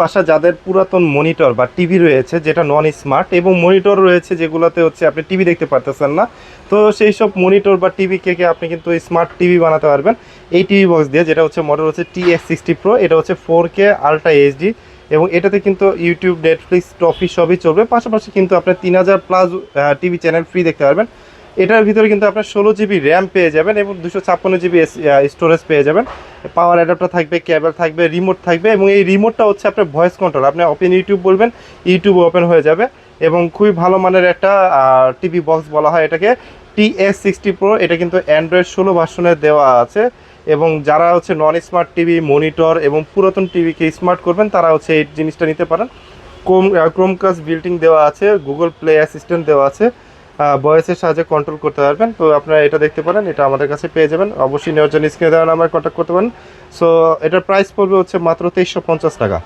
বাসা যাদের পুরাতন মনিটর বা টিভি রয়েছে, যেটা নন স্মার্ট এবং মনিটর রয়েছে যেগুলোতে হচ্ছে আপনি টিভি দেখতে পারতেছেন না, তো সেই সব মনিটর বা টিভি কে আপনি কিন্তু স্মার্ট টিভি বানাতে পারবেন। এই টিভি বক্স দিয়ে, যেটা হচ্ছে মডেল হচ্ছে টি এক্স সিক্সটি প্রো এটা হচ্ছে ফোর কে আলট্রা এইচডি এবং এটাতে কিন্তু ইউটিউব নেটফ্লিক্স টফি সবই চলবে। পাশাপাশি কিন্তু আপনি তিন হাজার প্লাস টিভি চ্যানেল ফ্রি দেখতে পারবেন। এটার ভিতরে কিন্তু আপনার ষোলো জিবি র্যাম পেয়ে যাবেন এবং দুশো ছাপ্পান্ন জিবি স্টোরেজ পেয়ে যাবেন। পাওয়ার অ্যাডাপ্টার থাকবে কেবল থাকবে রিমোট থাকবে এবং এই রিমোটটা হচ্ছে আপনার ভয়েস কন্ট্রোল আপনি ওপেন ইউটিউব বলবেন ইউটিউব ওপেন হয়ে যাবে এবং খুবই ভালো মানের একটা টিভি বক্স বলা হয় এটাকে। টি এস সিক্সটি প্রো এটা কিন্তু অ্যান্ড্রয়েড ষোলো ভার্সনে দেওয়া আছে এবং যারা হচ্ছে নন স্মার্ট টিভি মনিটর এবং পুরাতন টিভিকে স্মার্ট করবেন, তারা হচ্ছে এই জিনিসটা নিতে পারেন। ক্রোম ক্রোমকাস বিল্টিং দেওয়া আছে গুগল প্লে অ্যাসিস্ট্যান্ট দেওয়া আছে। ভয়েসের সাহায্যে কন্ট্রোল করতে পারবেন। তো আপনারা এটা দেখতে পারেন, এটা আমাদের কাছে পেয়ে যাবেন। অবশ্যই নেওয়ার জন্য স্ক্রিনে দেওয়া নাম্বার কন্ট্যাক্ট করতে পারেন। সো এটার প্রাইস পড়বে হচ্ছে মাত্র তেইশশো পঞ্চাশ টাকা।